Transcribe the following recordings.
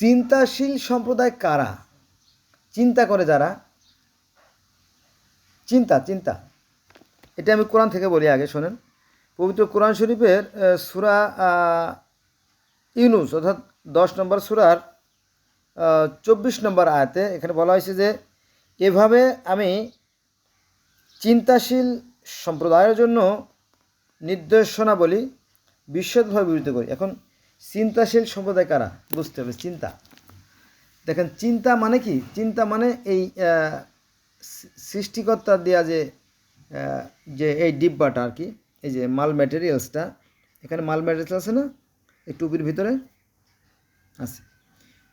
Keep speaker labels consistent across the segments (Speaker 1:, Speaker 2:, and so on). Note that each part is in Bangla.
Speaker 1: চিন্তাশীল সম্প্রদায় কারা? চিন্তা করে যারা। চিন্তা চিন্তা। এটা আমি কোরআন থেকে বলি আগে, শোনেন। পবিত্র কোরআন শরীফের সুরা ইউনুস, অর্থাৎ দশ নম্বর সুরার চব্বিশ নম্বর আয়াতে এখানে বলা হয়েছে যে, এভাবে আমি চিন্তাশীল সম্প্রদায়ের জন্য নির্দেশনাবলী বিশদভাবে বিবৃত করি। এখন চিন্তাশীল সম্প্রদায় কারা? বুঝতে হবে, চিন্তা। দেখেন, চিন্তা মানে কি? চিন্তা মানে এই সৃষ্টিকর্তা দেওয়া যে যে এই ডিব্বাটা আর কি, এই যে মাল ম্যাটেরিয়ালসটা এখানে মাল ম্যাটেরিয়ালস আছে না? এই টুপির ভিতরে? আছে।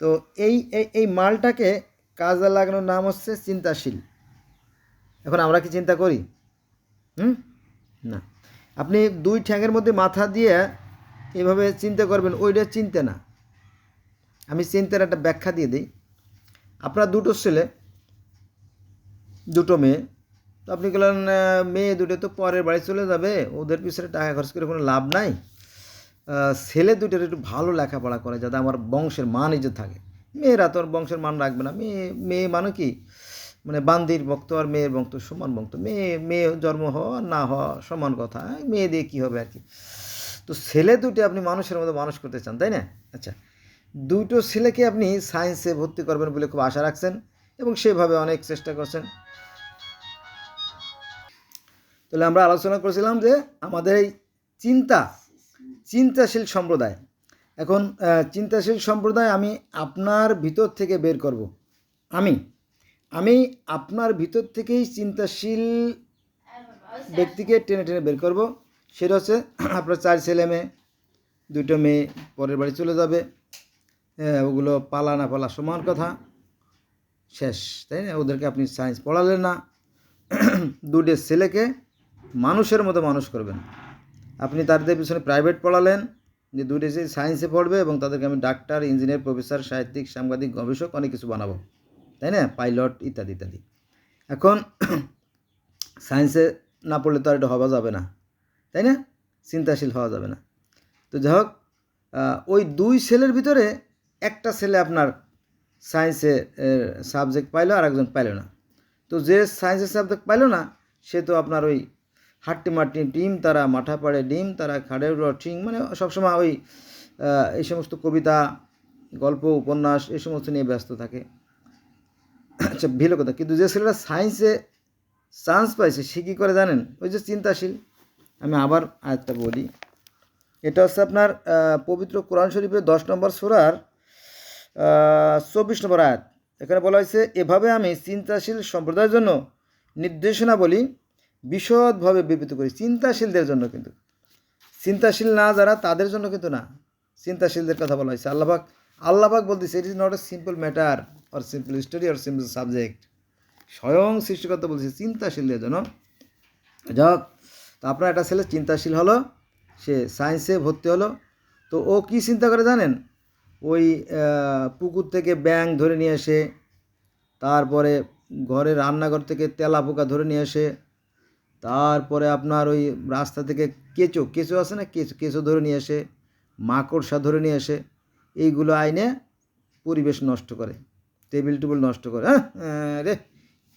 Speaker 1: তো এই এই মালটাকে কাজে লাগানোর নাম হচ্ছে চিন্তাশীল। এখন আমরা কি চিন্তা করি? হুম? না। আপনি দুই ঠ্যাঙের মধ্যে মাথা দিয়ে এভাবে চিন্তা করবেন, ওইটা চিন্তা না। আমি চিন্তার একটা ব্যাখ্যা দিয়ে দিই। আপনার দুটো ছেলে, দুটো মেয়ে। তো আপনি বললেন মেয়ে দুটো তো পরের বাড়ি চলে যাবে, ওদের পিছনে টাকা খরচ করে কোনো লাভ নাই। ছেলে দুটোর একটু ভালো লেখাপড়া করে, যাতে আমার বংশের মান ইজ্জত থাকে। মেয়েরা তো আর বংশের মান রাখবে না। মেয়ে মেয়ে মানে কি? মানে বান্দির ভক্ত আর মেয়ের ভক্ত সমান ভক্ত। মেয়ে মেয়ে জন্ম হওয়া, না হওয়া সমান কথা। মেয়ে দিয়ে কী হবে আর কি? তো ছেলে দুটো আপনি মানুষের মতো মানুষ করতে চান, তাই না? আচ্ছা দুটো ছেলেকে আপনি সায়েন্সে ভর্তি করবেন বলে খুব আশা রাখছেন এবং সেভাবে অনেক চেষ্টা করছেন। তাহলে আমরা আলোচনা করেছিলাম যে আমাদের এই চিন্তা, চিন্তাশীল সম্প্রদায়। এখন চিন্তাশীল সম্প্রদায় আমি আপনার ভিতর থেকে বের করব। আমি আমি আপনার ভিতর থেকেই চিন্তাশীল ব্যক্তিকে টেনে টেনে বের করব। সেটা হচ্ছে আপনার চার ছেলে মেয়ে দুটো মেয়ে পরের বাড়ি চলে যাবে। হ্যাঁ, ওগুলো পালা না পালা সমান কথা। শেষ তাই না? ওদেরকে আপনি সায়েন্স পড়ালেন না। দুটো ছেলেকে মানুষের মতো মানুষ করবেন। আপনি তাদের পিছনে প্রাইভেট পড়ালেন যে দুটো যে সায়েন্সে পড়বে এবং তাদেরকে আমি ডাক্তার ইঞ্জিনিয়ার প্রফেসর সাহিত্যিক সাংবাদিক গবেষক অনেক কিছু বানাবো। তাই না? পাইলট ইত্যাদি ইত্যাদি। এখন সায়েন্সে না পড়লে তো আর এটা হওয়া যাবে না। তাই না? চিন্তাশীল হওয়া যাবে না। তো যাই হোক ওই দুই ছেলের ভিতরে একটা ছেলে আপনার সায়েন্সে সাবজেক্ট পাইলো আর একজন পাইলো না। তো যে সায়েন্সের সাবজেক্ট পাইলো না, সে তো আপনার ওই হাট্টি মাটি ডিম, তারা মাঠা পাড়ে ডিম, তারা খাড়ে ঠিং মানে সবসময় ওই এই সমস্ত কবিতা, গল্প, উপন্যাস, এই সমস্ত নিয়ে ব্যস্ত থাকে। আচ্ছা ভালো কথা, কিন্তু যে ছেলেটা সায়েন্সে চান্স পাইছে, সে কী করে জানেন? ওই যে চিন্তাশীল। আমি আবার আরেকটা বলি। এটা হচ্ছে আপনার পবিত্র কোরআন শরীফের দশ নম্বর সুরার চব্বিশ নম্বর আয়াত। এখানে বলা হয়েছে, এভাবে আমি চিন্তাশীল সম্প্রদায়ের জন্য নির্দেশনা বলি, বিশদভাবে বিবৃত করি। চিন্তাশীলদের জন্য কিন্তু। চিন্তাশীল না যারা, তাদের জন্য কিন্তু না। চিন্তাশীলদের কথা বলা হয়েছে। আল্লাহবাক আল্লাহবাক বলতেছে it is not a simple matter or simple story or simple subject স্বয়ং সৃষ্টিকর্তা বলছে, চিন্তাশীলদের জন্য। যাক তো আপনার একটা ছেলে চিন্তাশীল হলো সে সায়েন্সে ভর্তি হলো। তো ও কি চিন্তা করে জানেন? ওই পুকুর থেকে ব্যাং ধরে নিয়ে এসে তারপরে ঘরে রান্নাঘর থেকে তেলা পোকা ধরে নিয়ে এসে তারপরে আপনার ওই রাস্তা থেকে কেঁচো কেঁচো আছে না? কেঁচো কেঁচো ধরে নিয়ে এসে মাকড়সা ধরে নিয়ে এসে এইগুলো আইনে পরিবেশ নষ্ট করে টেবিল টেবিল নষ্ট করে। হ্যাঁ হ্যাঁ, রে।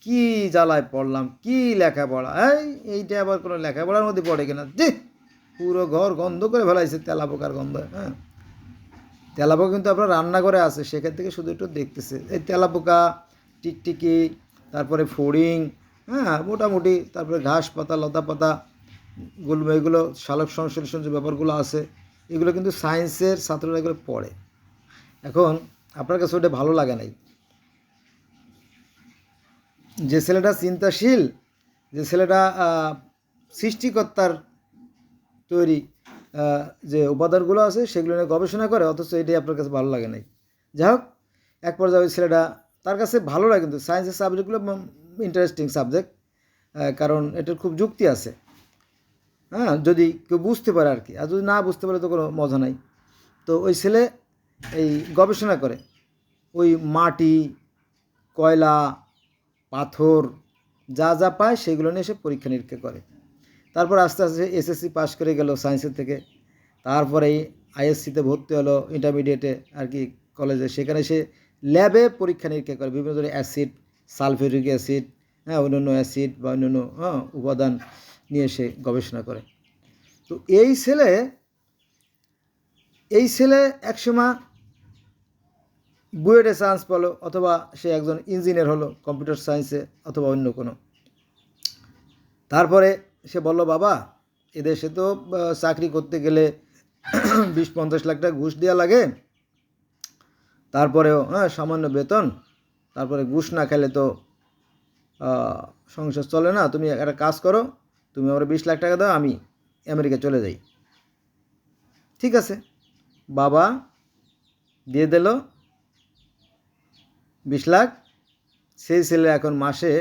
Speaker 1: কি জ্বালায় পড়লাম, কি লেখাপড়া? এই, এইটা আবার কোনো লেখাপড়ার মধ্যে পড়ে কিনা? যে পুরো ঘর গন্ধ করে ফেলাইছে তেলা পোকার গন্ধ হ্যাঁ? তেলাপোকা কিন্তু আপনার রান্নাঘরে আছে সেখান থেকে শুধু একটু দেখতেছে। এই তেলাপোকা টিকটিকি, তারপরে ফড়িং হ্যাঁ মোটামুটি, তারপরে ঘাস পাতা, লতা পাতা গুলো এগুলো সালোক সংশ্লেষণ যে ব্যাপারগুলো আছে, এগুলো কিন্তু সায়েন্সের ছাত্ররা এগুলো পড়ে। এখন, আপনার কাছে ওটা ভালো লাগে নাই। যে ছেলেটা চিন্তাশীল, যে ছেলেটা সৃষ্টিকর্তার তৈরি যে উপাদানগুলো আছে সেগুলো নিয়ে গবেষণা করে, অথচ এটাই আপনার কাছে ভালো লাগে নাই। যাই হোক, এক পর্যায়ে ওই ছেলেটা তার কাছে ভালো লাগে, কিন্তু সায়েন্সের সাবজেক্টগুলো ইন্টারেস্টিং সাবজেক্ট কারণ এটার খুব যুক্তি আছে। হ্যাঁ যদি কেউ বুঝতে পারে আর কি আর যদি না বুঝতে পারে তো কোনো মজা নাই। তো ওই ছেলে এই গবেষণা করে, ওই মাটি, কয়লা পাথর যা যা পায় সেগুলো নিয়ে সে পরীক্ষা নিরীক্ষা করে। তারপর আস্তে আস্তে এসএসসি পাশ করে গেল সায়েন্সের থেকে। তারপরে আইএসসিতে ভর্তি হলো ইন্টারমিডিয়েটে আর কি কলেজে সেখানে সে ল্যাবে পরীক্ষা নিরীক্ষা করে। বিভিন্ন ধরনের অ্যাসিড সালফিউরিক অ্যাসিড হ্যাঁ অন্যান্য অ্যাসিড বা অন্যান্য হ্যাঁ উপাদান নিয়ে সে গবেষণা করে। তো এই ছেলে এই ছেলে একসময় বুয়েটে চান্স পেল, অথবা সে একজন ইঞ্জিনিয়ার হলো কম্পিউটার সায়েন্সে, অথবা অন্য কোনো। তারপরে সে বলল, বাবা, এদেশে তো চাকরি করতে গেলে বিশ পঞ্চাশ লাখ টাকা ঘুষ দেওয়া লাগে। তারপরেও হ্যাঁ সামান্য বেতন। তারপরে ঘুষ না খেলে তো সংসার চলে না। তুমি একটা কাজ করো, তুমি আমার বিশ লাখ টাকা দাও, আমি আমেরিকা চলে যাই। ঠিক আছে। বাবা দিয়ে দিল বিশ লাখ। সেই ছেলে এখন মাসে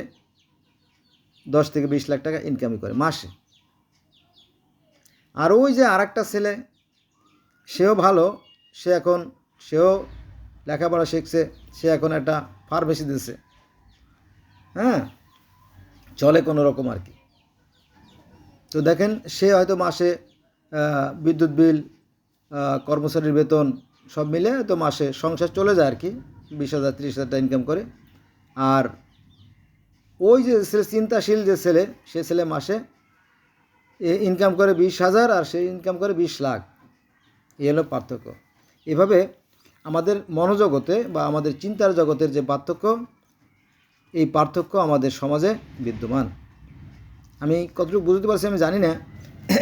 Speaker 1: দশ থেকে বিশ লাখ টাকা ইনকামই করে, মাসে। আর ওই যে আর একটা ছেলে, সেও ভালো, সে এখন, সেও লেখাপড়া শিখছে, সে এখন একটা ফার্মেসি দিচ্ছে হ্যাঁ? চলে কোনো রকম আর কি। তো দেখেন, সে হয়তো মাসে বিদ্যুৎ বিল কর্মচারীর বেতন সব মিলে তো মাসে সংসার চলে যায় আর কি। বিশ হাজার, ত্রিশ হাজার টাকা ইনকাম করে। আর ওই যে ছেলে, চিন্তাশীল যে ছেলে, সে ছেলে মাসে ইনকাম করে বিশ হাজার আর সে ইনকাম করে বিশ লাখ। এই হলো পার্থক্য। এভাবে আমাদের মনোজগতে বা আমাদের চিন্তার জগতের যে পার্থক্য, এই পার্থক্য আমাদের সমাজে বিদ্যমান। আমি কতটুকু বুঝতে পারছি আমি জানি না।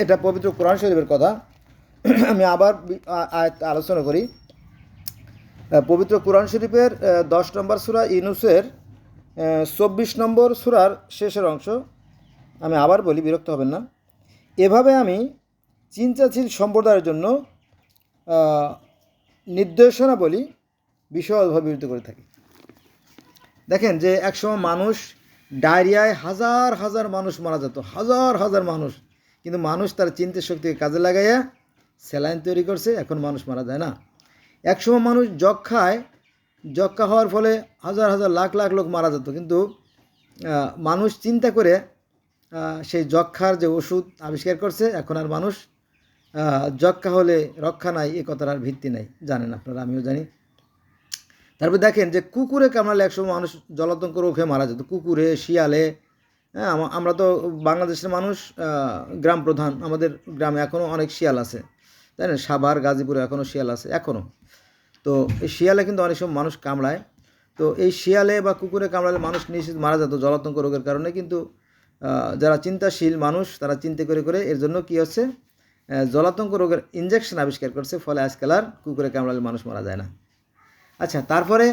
Speaker 1: এটা পবিত্র কোরআন শরীফের কথা। আমি আবার আলোচনা করি। পবিত্র কোরআন শরীফের দশ নম্বর সুরা ইনুসের চব্বিশ নম্বর সুরার শেষের অংশ। আমি আবার বলি, বিরক্ত হবেন না। এভাবে আমি চিন্তাশীল সম্প্রদায়ের জন্য নির্দেশনা বলি বিষয়ভাবে বিবৃত করে থাকি। দেখেন যে একসময় মানুষ ডায়রিয়ায় হাজার হাজার মানুষ মারা যেত, হাজার হাজার মানুষ। কিন্তু মানুষ তার চিন্তা শক্তিকে কাজে লাগাইয়া স্যালাইন তৈরি করছে, এখন মানুষ মারা যায় না। একসময় মানুষ যক্ষায় যক্ষা হওয়ার ফলে হাজার হাজার লাখ লাখ লোক মারা যেত। কিন্তু মানুষ চিন্তা করে সেই যক্ষার যে ওষুধ আবিষ্কার করছে, এখন আর মানুষ যক্ষা হলে রক্ষা নাই, এ কথার আর ভিত্তি নাই। জানেন আপনারা, আমিও জানি। তারপর দেখেন যে কুকুরে কামড়ালে একসময় মানুষ জলাতঙ্ক রোগ মারা যেত। কুকুরে, শিয়ালে হ্যাঁ আমরা তো বাংলাদেশের মানুষ গ্রাম প্রধান আমাদের গ্রামে এখনও অনেক শিয়াল আছে। তাই না সাভার, গাজীপুরে এখনও শিয়াল আছে এখনও তো এই শিয়ালে কিন্তু অনেক সময় মানুষ কামড়ায়। তো এই শিয়ালে বা কুকুরে কামড়ালে মানুষ নিশ্চিত মারা যেত জলাতঙ্ক রোগের কারণে। কিন্তু যারা চিন্তাশীল মানুষ, তারা চিন্তা করে করে এর জন্য কী হচ্ছে? জলাতঙ্ক রোগের ইঞ্জেকশন আবিষ্কার করছে, ফলে আজকাল আর কুকুরে কামড়ালে মানুষ মারা যায় না। আচ্ছা তারপরে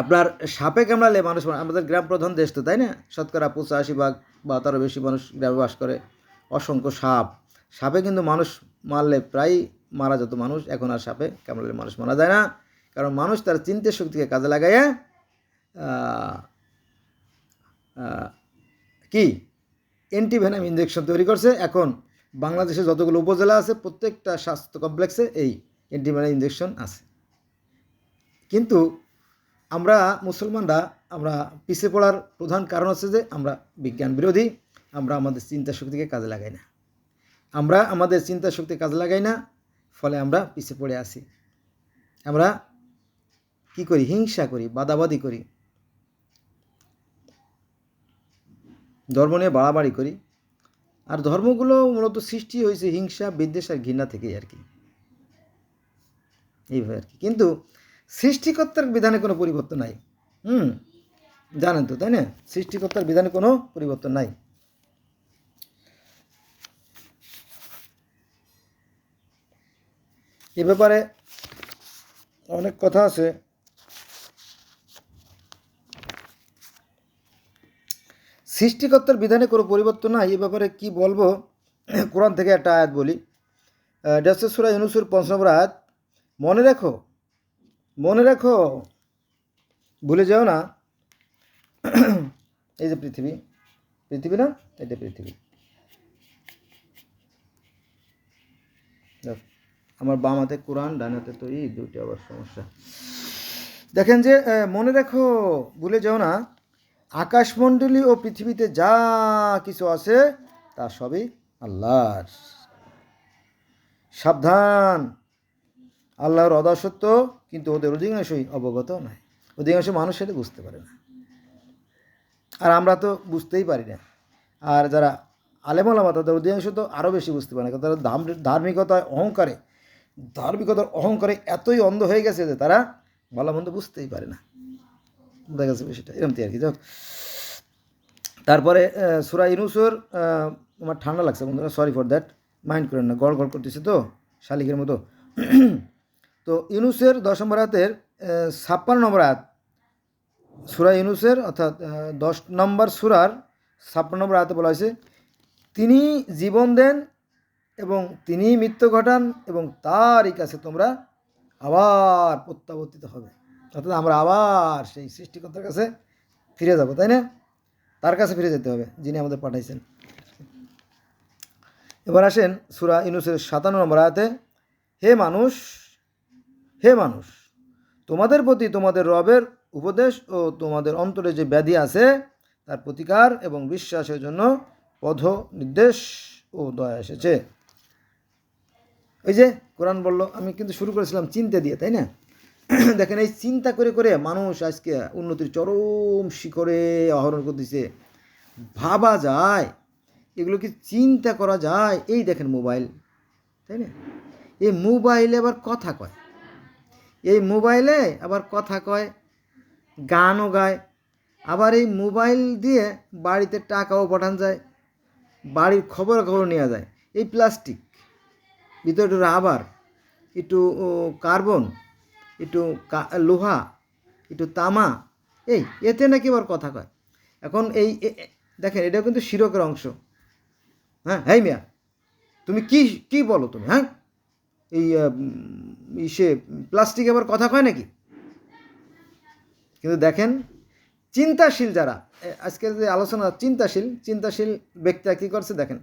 Speaker 1: আপনার সাপে কামড়ালে মানুষ আমাদের গ্রাম প্রধান দেশ তো, তাই না? শতকরা পঁচাশি ভাগ বা তারও বেশি মানুষ গ্রামে বাস করে। অসংখ্য সাপ। সাপে কিন্তু মানুষ মারলে প্রায় মারা যেত মানুষ, এখন আর সাপে কামড়ালে মানুষ মারা যায় না। কারণ মানুষ তার চিন্তা শক্তিকে কাজে লাগাইয়া কি? অ্যান্টিভেনাম ইঞ্জেকশন তৈরি করছে। এখন বাংলাদেশে যতগুলো উপজেলা আছে, প্রত্যেকটা স্বাস্থ্য কমপ্লেক্সে এই অ্যান্টিভেনাম ইঞ্জেকশন আছে। কিন্তু আমরা মুসলমানরা, আমরা পিছিয়ে পড়ার প্রধান কারণ হচ্ছে যে আমরা বিজ্ঞান বিরোধী, আমরা আমাদের চিন্তা শক্তিকে কাজে লাগাই না। আমরা আমাদের চিন্তা শক্তি কাজে লাগাই না। ফলে আমরা পিছিয়ে পড়ে আসি আমরা কি করি? হিংসা করি, বাদাবাদি করি। ধর্ম নিয়ে বাড়াবাড়ি করি। আর ধর্মগুলো মূলত সৃষ্টি হয়েছে হিংসা, বিদ্বেষ আর ঘৃণা থেকেই আর কি। এইভাবে আর কি। কিন্তু সৃষ্টিকর্তার বিধানে কোনো পরিবর্তন নাই। হুম, জানেন তো, তাই না? সৃষ্টিকর্তার বিধানে কোনো পরিবর্তন নাই। এ ব্যাপারে অনেক কথা আছে। সৃষ্টিকর্তার বিধানে কোনো পরিবর্তন নাই, এ ব্যাপারে কি বলব? কোরআন থেকে একটা আয়াত বলি। ডাসুরা ইউনুসুর পঞ্চ নম্বর আয়াত, মনে রেখো মনে রেখো, ভুলে যাও না। এই যে পৃথিবী পৃথিবী না? এটা পৃথিবী। আমার বাম হাতে কোরআন, ডান হাতে তো এই দুইটা আবার সমস্যা। দেখেন যে মনে রেখো, ভুলে যাও না, আকাশমণ্ডলী ও পৃথিবীতে যা কিছু আছে, তা সবই আল্লাহর। সাবধান। আল্লাহর অদাসত্ব কিন্তু ওদের অধিকাংশই অবগত নয় অধিকাংশ মানুষ সেটা বুঝতে পারে না। আর আমরা তো বুঝতেই পারি না। আর যারা আলেমলামা তাদের অধিকাংশ তো আরও বেশি বুঝতে পারে না, কারণ তারা ধার্মিকতায়, অহংকারে ধার্মিকতার অহংকারে এতই অন্ধ হয়ে গেছে যে তারা ভালো মন্দ বুঝতেই পারে না দেখা গেছে সেটা এরকম আর কি যাক। তারপরে সুরা ইনুসুর আমার ঠান্ডা লাগছে বন্ধুরা সরি ফর দ্যাট মাইন্ড করেন না গড় গড় করতেছে তো, শালিকের মতো তো ইউনুসের দশ নম্বর হাতের ছাপ্পান্ন নম্বর হাত সুরা ইউনুসের, অর্থাৎ দশ নম্বর সুরার ছাপ্পান্ন নম্বর হাতে বলা হয়েছে, তিনি জীবন দেন এবং তিনি মৃত্যু ঘটান এবং তারই কাছে তোমরা আবার প্রত্যাবর্তিত হবে। অর্থাৎ আমরা আবার সেই সৃষ্টিকর্তার কাছে ফিরে যাব, তাই না? তার কাছে ফিরে যেতে হবে, যিনি আমাদের পাঠাইছেন। এবার আসেন সুরা ইনুসের সাতান্ন নম্বর আয়াতে, হে মানুষ হে মানুষ, তোমাদের প্রতি তোমাদের রবের উপদেশ ও তোমাদের অন্তরে যে ব্যাধি আছে, তার প্রতিকার এবং বিশ্বাসের জন্য পথ নির্দেশ ও দয়া এসেছে। ওই যে কোরআন বলল, আমি কিন্তু শুরু করেছিলাম চিন্তা দিয়ে, তাই না? দেখেন এই চিন্তা করে করে মানুষ আজকে উন্নতির চরম শিখরে আহরণ করতেছে ভাবা যায়, এগুলো কি চিন্তা করা যায়? এই দেখেন মোবাইল, তাই না? এই মোবাইলে আবার কথা কয়। এই মোবাইলে আবার কথা কয়, গানও গায়। আবার এই মোবাইল দিয়ে বাড়িতে টাকাও পাঠান যায়, বাড়ির খবর খবর নেওয়া যায়। এই প্লাস্টিক ভিতরে একটু রাবার, একটু কার্বন, একটু লোহা, একটু তামা, এই, এতে নাকি আবার কথা কয়। এখন এই দেখেন, এটাও কিন্তু শিরকের অংশ। হ্যাঁ হ্যাঁ মিয়া, তুমি কি কি বলো তুমি হ্যাঁ? এই ইসে, প্লাস্টিক আবার কথা কয় নাকি? কিন্তু দেখেন, চিন্তাশীল যারা আজকের যে আলোচনা, চিন্তাশীল চিন্তাশীল ব্যক্তিরা কী করছে দেখেন,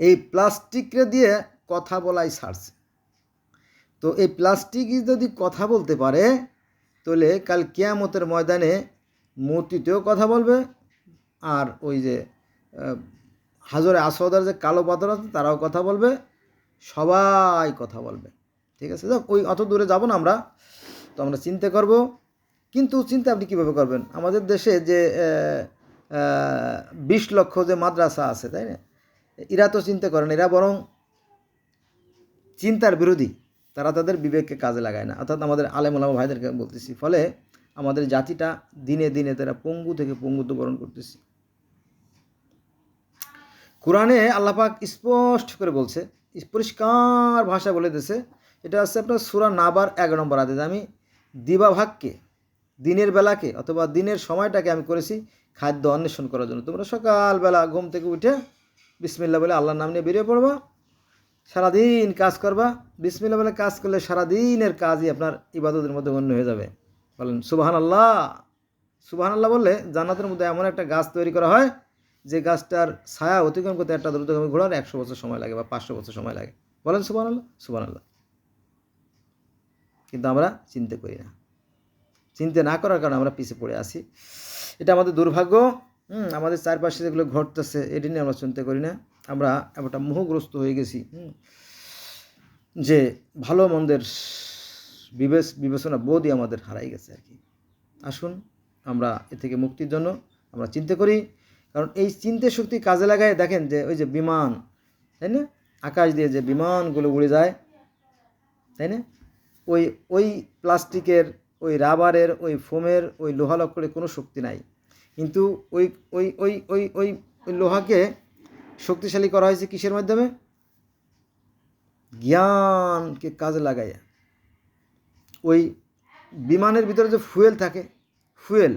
Speaker 1: এই প্লাস্টিকরে দিয়ে কথা বলাই ছাড়ছে। তো এই প্লাস্টিকই যদি কথা বলতে পারে, তাহলে কাল কেয়ামতের ময়দানে মূর্তিতেও কথা বলবে, আর ওই যে হাজরে আসওয়াদার যে কালো পাথর আছে, তারাও কথা বলবে, সবাই কথা বলবে। ঠিক আছে? যাক, ওই অত দূরে যাব না আমরা, তো আমরা চিন্তা করব। কিন্তু চিন্তা আপনি কীভাবে করবেন? আমাদের দেশে যে বিশ লক্ষ যে মাদ্রাসা আছে, তাই না? এরা তো চিন্তা করেন এরা বরং চিন্তার বিরোধী, তারা তাদের বিবেককে কাজে লাগায় না। অর্থাৎ আমাদের আলেমুলামা ভাইদেরকে বলতেছি, ফলে আমাদের জাতিটা দিনে দিনে তারা পঙ্গু থেকে পঙ্গুত্ব বরণ করতেছে। কোরআনে আল্লাপাক স্পষ্ট করে বলছে, পরিষ্কার ভাষা বলে দিয়েছে, এটা হচ্ছে আপনার সুরা নাবার এগারো নম্বর আদেশ আমি দিবাভাগকে দিনের বেলাকে অথবা দিনের সময়টাকে আমি করেছি খাদ্য অন্বেষণ করার জন্য। তোমরা সকালবেলা ঘুম থেকে উঠে বিসমিল্লা বলে আল্লাহর নাম নিয়ে বেরিয়ে পড়বা। সারাদিন কাজ করবা বিসমিল্লা বলে কাজ করলে সারাদিনের কাজই আপনার ইবাদতের মধ্যে গণ্য হয়ে যাবে। বলেন সুবাহান আল্লাহ সুবাহান আল্লাহ বললে জান্নাতের মধ্যে এমন একটা গাছ তৈরি করা হয়, যে গাছটার ছায়া অতিক্রম করতে একটা দ্রুতগামী ঘোড়ার একশো বছর সময় লাগে বা পাঁচশো বছর সময় লাগে। বলেন সুবাহান আল্লাহ সুবাহান আল্লাহ কিন্তু আমরা চিন্তা করি না। চিন্তা না করার কারণে আমরা পিছিয়ে পড়ে আসি এটা আমাদের দুর্ভাগ্য। আমাদের চারপাশে যেগুলো ঘটতেছে, এটি নিয়ে আমরা চিন্তা করি না। আমরা একটা মোহগ্রস্ত হয়ে গেছি। যে ভালো মন্দের বিবেচ বিবেচনা বোধই আমাদের হারাই গেছে আর কি। আসুন আমরা এ থেকে মুক্তির জন্য আমরা চিন্তা করি। কারণ এই চিন্তা শক্তি কাজে লাগায় দেখেন যে ওই যে বিমান তাই না? আকাশ দিয়ে যে বিমানগুলো উড়ে যায় তাই না? ওই ওই প্লাস্টিকের ওই রাবারের ওই ফোমের ওই লোহা লক্করের কোনো শক্তি নাই। কিন্তু ওই ওই ওই ওই ওই ওই লোহাকে শক্তিশালী করা হয়েছে কিসের মাধ্যমে? জ্ঞানকে কাজে লাগাইয়া। ওই বিমানের ভিতরে যে ফুয়েল থাকে, ফুয়েল,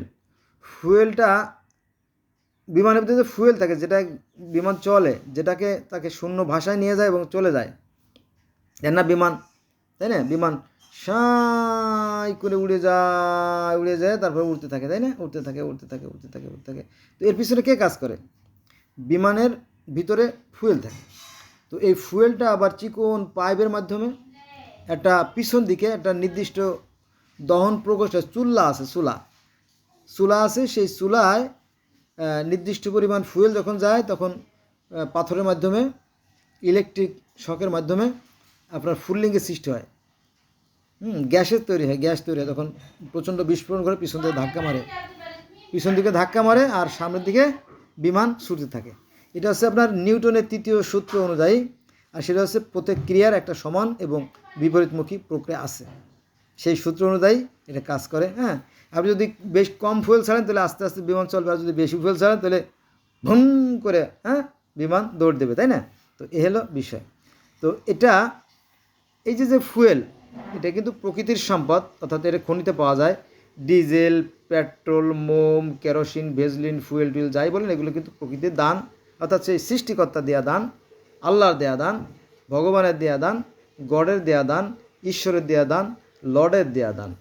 Speaker 1: ফুয়েলটা বিমানের ভিতরে যে ফুয়েল থাকে, যেটা বিমান চলে, যেটাকে তাকে শূন্য ভাষায় নিয়ে যায় এবং চলে যায়। এর না বিমান, তাই না? বিমান সাই করে উড়ে যায় উড়ে যায়, তারপরে উড়তে থাকে, তাই না? উড়তে থাকে উড়তে থাকে উড়তে থাকে উড়তে থাকে। তো এর পিছনে কে কাজ করে? বিমানের ভিতরে ফুয়েল থাকে। তো এই ফুয়েলটা আবার চিকন পাইপের মাধ্যমে একটা পিছন দিকে একটা নির্দিষ্ট দহন প্রকোষ্ঠ চুল্লা আছে, চুলা। চুলা আছে, সেই চুলায় নির্দিষ্ট পরিমাণ ফুয়েল যখন যায়, তখন পাথরের মাধ্যমে ইলেকট্রিক শকের মাধ্যমে আপনার ফুললিঙ্গের সৃষ্টি হয়। হুম, গ্যাসের তৈরি হয়, গ্যাস তৈরি হয়। তখন প্রচণ্ড বিস্ফোরণ করে পিছন দিকে ধাক্কা মারে। পিছন দিকে ধাক্কা মারে আর সামনের দিকে বিমান ছুটতে থাকে। এটা হচ্ছে আপনার নিউটনের তৃতীয় সূত্র অনুযায়ী, আর সেটা হচ্ছে প্রত্যেক ক্রিয়ার একটা সমান এবং বিপরীতমুখী প্রক্রিয়া আছে। সেই সূত্র অনুযায়ী এটা কাজ করে হ্যাঁ? আপনি যদি বেশ কম ফুয়েল ছাড়েন, তাহলে আস্তে আস্তে বিমান চলবে, আর যদি বেশি ফুয়েল ছাড়েন, তাহলে ভুম করে হ্যাঁ বিমান দৌড় দেবে, তাই না? তো এ হলো বিষয়। তো এটা, এই যে যে ফুয়েল এটা কিন্তু প্রকৃতির সম্পদ, অর্থাৎ এটা খনিতে পাওয়া যায়। ডিজেল, পেট্রোল, মোম, কেরোসিন, ভেজলিন ফুয়েল টুয়েল, যাই বলেন, এগুলো কিন্তু প্রকৃতির দান। অর্থাৎ সেই সৃষ্টিকর্তা দেয়া দান, আল্লাহর দেয়া দান, ভগবানের দেয়া দান, গডের দেয়া দান, ঈশ্বরের দেয়া দান, লর্ডের দেয়া দান।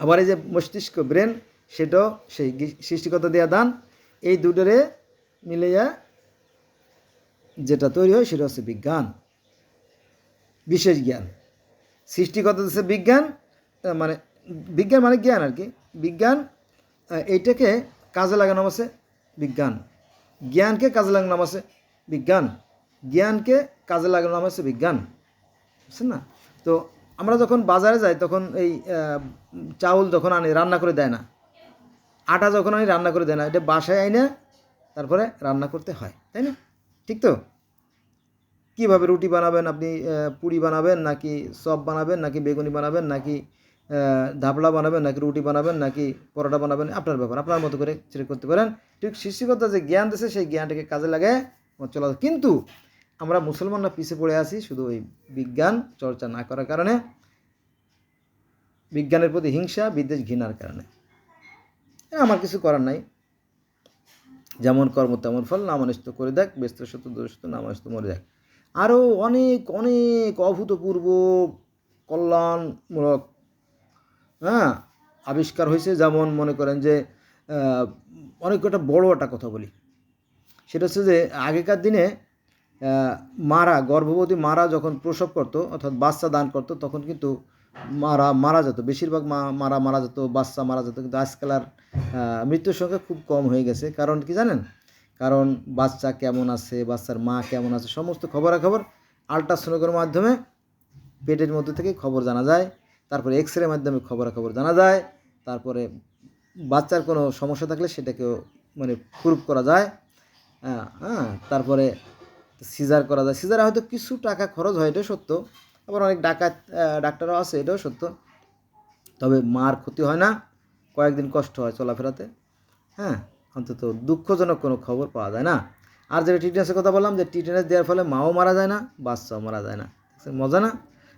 Speaker 1: আবার এই যে মস্তিষ্ক, ব্রেন, সেটাও সেই সৃষ্টিকর্তা দেয়া দান। এই দুটোরে মিলিয়ে যেটা তৈরি হয়, সেটা হচ্ছে বিজ্ঞান, বিশেষ জ্ঞান। সৃষ্টিকর্তা হচ্ছে বিজ্ঞান মানে বিজ্ঞান মানে জ্ঞান আর কি। বিজ্ঞান এইটাকে কাজে লাগানো হচ্ছে বিজ্ঞান। জ্ঞানকে কাজে লাগানো নাম আছে বিজ্ঞান। জ্ঞানকে কাজে লাগানো নাম আছে বিজ্ঞান। বুঝছেন না? তো আমরা যখন বাজারে যাই, তখন এই চাউল যখন আনি, রান্না করে দেয় না। আটা যখন আনি, রান্না করে দেয় না। এটা বাসায় আইনে, তারপরে রান্না করতে হয়। তাই না? ঠিক তো? কীভাবে রুটি বানাবেন আপনি? পুরি বানাবেন নাকি চপ বানাবেন, নাকি বেগুনি বানাবেন, নাকি ধাপলা বানাবেন নাকি রুটি বানাবেন নাকি পরোটা বানাবেন, আপনার ব্যাপার, আপনার মতো করে সেটা করতে পারেন। ঠিক সৃষ্টিকর্তা যে জ্ঞান দিয়েছে, সেই জ্ঞানটাকে কাজে লাগে চলা কিন্তু আমরা মুসলমানরা পিছিয়ে পড়ে আছি শুধু ওই বিজ্ঞান চর্চা না করার কারণে, বিজ্ঞানের প্রতি হিংসা, বিদ্বেষ ঘৃণার কারণে। আমার কিছু করার নাই। যেমন কর্ম তেমন ফল, নামানিস্ত করে দেখ, ব্যস্ত সত্য দোষত নামানিস্ত মরে দেখ। আরও অনেক অনেক অভূতপূর্ব কল্যাণমূলক হ্যাঁ আবিষ্কার হয়েছে যেমন মনে করেন যে অনেক একটা বড় একটা কথা বলি। সেটা হচ্ছে যে, আগেকার দিনে মারা, গর্ভবতী মারা যখন প্রসব করতো, অর্থাৎ বাচ্চা দান করতো, তখন কিন্তু মারা মারা যেত। বেশিরভাগ মা, মারা মারা যেত, বাচ্চা মারা যেত, কিন্তু আজকাল আর মৃত্যুর সংখ্যা খুব কম হয়ে গেছে। কারণ কি জানেন? কারণ বাচ্চা কেমন আছে, বাচ্চার মা কেমন আছে, সমস্ত খবরাখবর আলট্রাসোনোগ্রামের মাধ্যমে পেটের মধ্যে থেকে খবর জানা যায়। তারপরে এক্স রে মাধ্যমে খবরাখবর জানা যায়, তারপরে বাচ্চার কোনো সমস্যা থাকলে সেটাকেও মানে প্রুভ করা যায়। হ্যাঁ হ্যাঁ তারপরে সিজার করা যায়। সিজারে হয়তো কিছু টাকা খরচ হয় এটা সত্য। আবার অনেক ডাকাত ডাক্তারও আছে, এটাও সত্য। তবে মার ক্ষতি হয় না, কয়েকদিন কষ্ট হয় চলাফেরাতে। হ্যাঁ অন্তত দুঃখজনক কোনো খবর পাওয়া যায় না। আর যেটা টিটেনাসের কথা বললাম, যে টিটেনাস দেওয়ার ফলে মাও মারা যায় না, বাচ্চাও মারা যায় না। মজা না?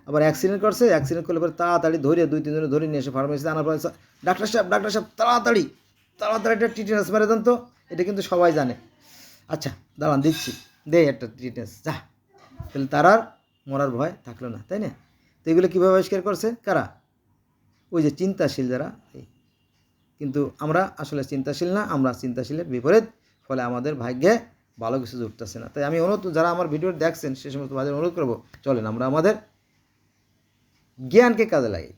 Speaker 1: আবার অ্যাক্সিডেন্ট করছে অ্যাক্সিডেন্ট করলে পরে তাড়াতাড়ি ধরে দুই তিন দিনে ধরে নিয়ে এসে ফার্মেসিতে আনার পরে ডাক্তার সাহেব ডাক্তার সাহেব, তাড়াতাড়ি তাড়াতাড়ি একটা টিটেনাস মেরে দেন তো। এটা কিন্তু সবাই জানে। আচ্ছা দাঁড়ান, দিচ্ছি। দে একটা টিটেনাস যা। তাহলে তার আর মরার ভয় থাকল না, তাই না? তো এগুলো কীভাবে আবিষ্কার করছে? কারা? ওই যে চিন্তাশীল যারা কিন্তু আমরা আসলে চিন্তাশীল না, আমরা চিন্তাশীলের বিপরীত। ফলে আমাদের ভাগ্যে ভালো কিছু জুটতেছে না। তাই আমি অনুরোধ, যারা আমার ভিডিও দেখছেন, সে সমস্ত ভাইদের অনুরোধ করব, চলেন আমরা আমাদের জ্ঞানকে কাজে লাগাই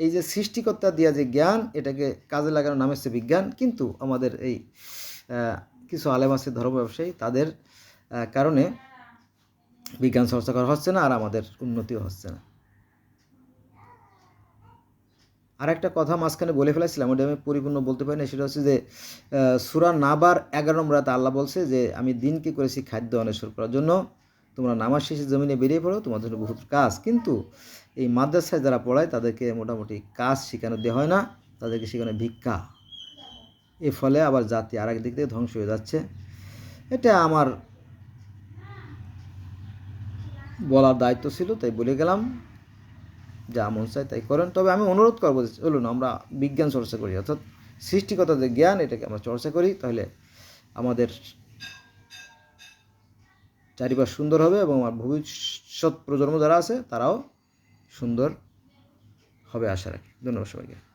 Speaker 1: এই যে সৃষ্টিকর্তা দেওয়া যে জ্ঞান, এটাকে কাজে লাগানোর নাম হচ্ছে বিজ্ঞান। কিন্তু আমাদের এই কিছু আলেম আছে, ধর্ম ব্যবসায়ী, তাদের কারণে বিজ্ঞান চর্চা করা হচ্ছে না, আর আমাদের উন্নতিও হচ্ছে না। আর একটা কথা মাঝখানে বলে ফেলেছিলাম, ওটা আমি পরিপূর্ণ বলতে পারি না, সেটা হচ্ছে যে সূরা নাবার এগারো নম্বর রাতে আল্লাহ বলছে যে, আমি দিনকে করেছি খাদ্য অন্বেষণ করার জন্য। তোমরা নামাজ শেষে জমিনে বেরিয়ে পড়ো, তোমাদের জন্য বহুত কাজ। কিন্তু এই মাদ্রাসায় যারা পড়ায়, তাদেরকে মোটামুটি কাজ শেখানো দেওয়া হয় না, তাদেরকে শেখানো ভিক্ষা। এর ফলে আবার জাতি আর দিক থেকে ধ্বংস হয়ে যাচ্ছে। এটা আমার বলার দায়িত্ব ছিল, তাই বলে গেলাম। যা মন চায় তাই করেন। তবে আমি অনুরোধ করব চলুন, আমরা বিজ্ঞান চর্চা করি। অর্থাৎ সৃষ্টিগত যে জ্ঞান, এটাকে আমরা চর্চা করি। তাহলে আমাদের চারিপাশ সুন্দর হবে এবং আমার ভবিষ্যৎ প্রজন্ম যারা আছে, তারাও সুন্দর হবে আশা রাখি। ধন্যবাদ সবাইকে।